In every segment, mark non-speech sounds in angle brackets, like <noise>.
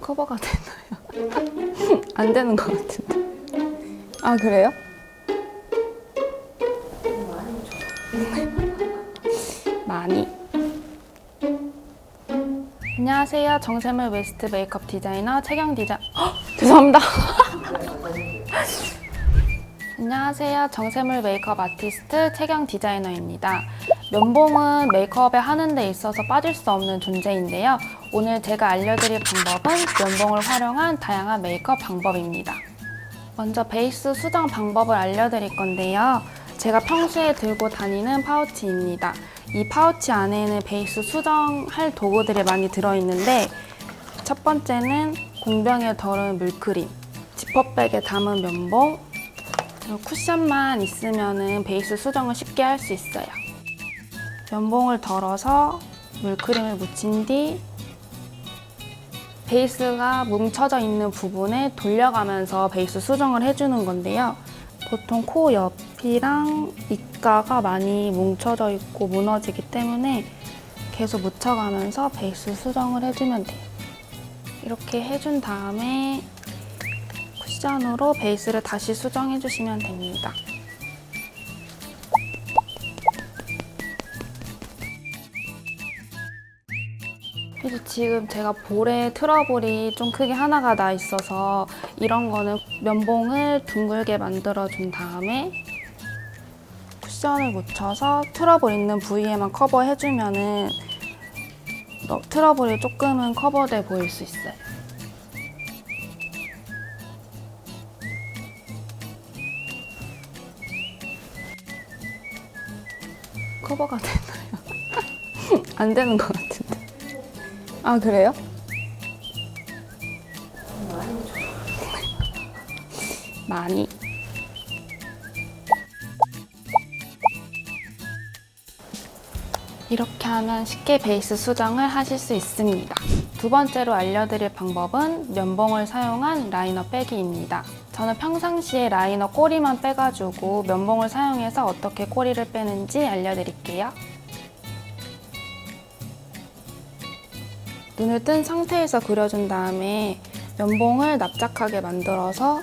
커버가 되나요? <laughs> 안 되는 것 같은데. 아, 그래요? 많이. 안녕하세요. 정샘을 웨스트 메이크업 디자이너 채경 디자. 헉, 죄송합니다. <laughs> 안녕하세요. 정샘물 메이크업 아티스트 채경 디자이너입니다. 면봉은 메이크업에 하는 데 있어서 빠질 수 없는 존재인데요. 오늘 제가 알려드릴 방법은 면봉을 활용한 다양한 메이크업 방법입니다. 먼저 베이스 수정 방법을 알려드릴 건데요. 제가 평소에 들고 다니는 파우치입니다. 이 파우치 안에는 베이스 수정할 도구들이 많이 들어있는데 첫 번째는 공병에 덜은 물크림, 지퍼백에 담은 면봉, 그리고 쿠션만 있으면 베이스 수정을 쉽게 할 수 있어요. 면봉을 덜어서 물크림을 묻힌 뒤 베이스가 뭉쳐져 있는 부분에 돌려가면서 베이스 수정을 해주는 건데요. 보통 코 옆이랑 입가가 많이 뭉쳐져 있고 무너지기 때문에 계속 묻혀가면서 베이스 수정을 해주면 돼요. 이렇게 해준 다음에 쿠션으로 베이스를 다시 수정해 주시면 됩니다. 그래서 지금 제가 볼에 트러블이 좀 크게 하나가 나 있어서 이런 거는 면봉을 둥글게 만들어 준 다음에 쿠션을 묻혀서 트러블 있는 부위에만 커버해 주면은 너- 트러블이 조금은 커버돼 보일 수 있어요. 커버가 <laughs> 되나요? 안 되는 것 같은데. 아, 그래요? 많이. 이렇게 하면 쉽게 베이스 수정을 하실 수 있습니다. 두 번째로 알려드릴 방법은 면봉을 사용한 라이너 빼기입니다. 저는 평상시에 라이너 꼬리만 빼가지고 면봉을 사용해서 어떻게 꼬리를 빼는지 알려드릴게요. 눈을 뜬 상태에서 그려준 다음에 면봉을 납작하게 만들어서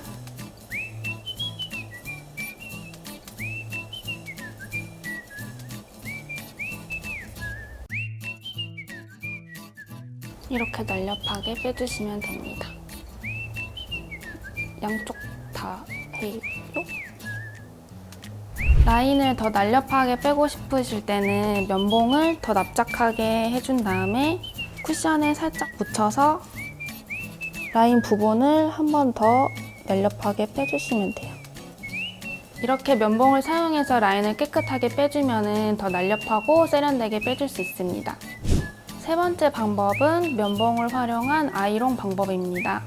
이렇게 날렵하게 빼주시면 됩니다. 양쪽 다 해요. 라인을 더 날렵하게 빼고 싶으실 때는 면봉을 더 납작하게 해준 다음에 쿠션에 살짝 붙여서 라인 부분을 한 번 더 날렵하게 빼주시면 돼요. 이렇게 면봉을 사용해서 라인을 깨끗하게 빼주면 더 날렵하고 세련되게 빼줄 수 있습니다. 세 번째 방법은 면봉을 활용한 아이롱 방법입니다.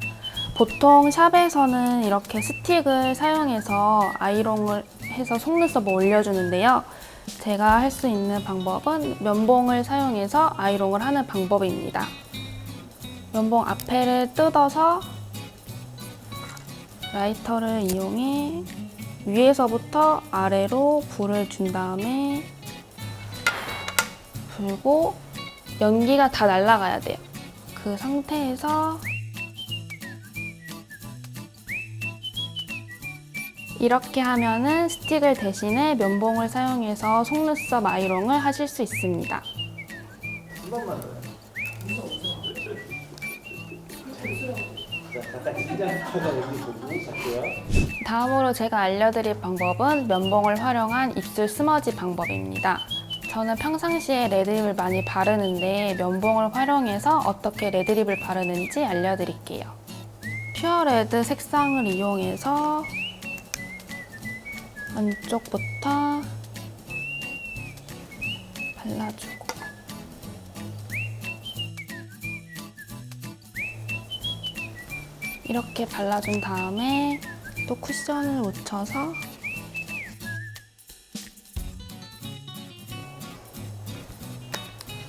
보통 샵에서는 이렇게 스틱을 사용해서 아이롱을 해서 속눈썹을 올려주는데요. 제가 할 수 있는 방법은 면봉을 사용해서 아이롱을 하는 방법입니다. 면봉 앞에를 뜯어서 라이터를 이용해 위에서부터 아래로 불을 준 다음에 불고 연기가 다 날아가야 돼요. 그 상태에서 이렇게 하면은 스틱을 대신에 면봉을 사용해서 속눈썹 아이롱을 하실 수 있습니다. 다음으로 제가 알려드릴 방법은 면봉을 활용한 입술 스머지 방법입니다. 저는 평상시에 레드립을 많이 바르는데 면봉을 활용해서 어떻게 레드립을 바르는지 알려드릴게요. 퓨어 레드 색상을 이용해서 안쪽부터 발라주고 이렇게 발라준 다음에 또 쿠션을 묻혀서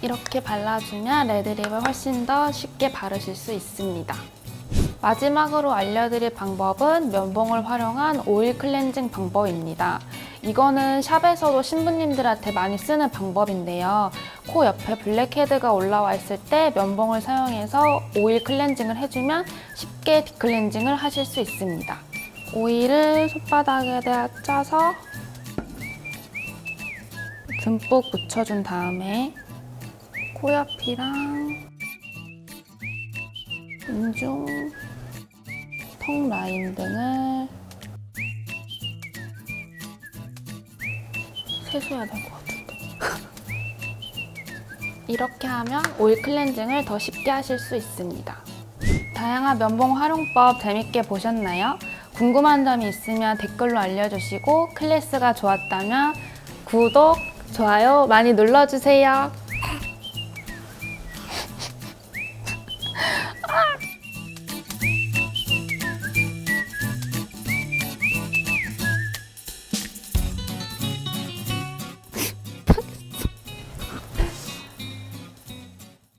이렇게 발라주면 레드립을 훨씬 더 쉽게 바르실 수 있습니다. 마지막으로 알려드릴 방법은 면봉을 활용한 오일 클렌징 방법입니다. 이거는 샵에서도 신부님들한테 많이 쓰는 방법인데요. 코 옆에 블랙헤드가 올라와 있을 때 면봉을 사용해서 오일 클렌징을 해주면 쉽게 딥클렌징을 하실 수 있습니다. 오일을 손바닥에다 짜서 듬뿍 묻혀준 다음에 코 옆이랑 인중, 턱 라인 등을 세수해야 될 것 같은데. <laughs> 이렇게 하면 오일 클렌징을 더 쉽게 하실 수 있습니다. 다양한 면봉 활용법 재밌게 보셨나요? 궁금한 점이 있으면 댓글로 알려주시고 클래스가 좋았다면 구독, 좋아요 많이 눌러주세요.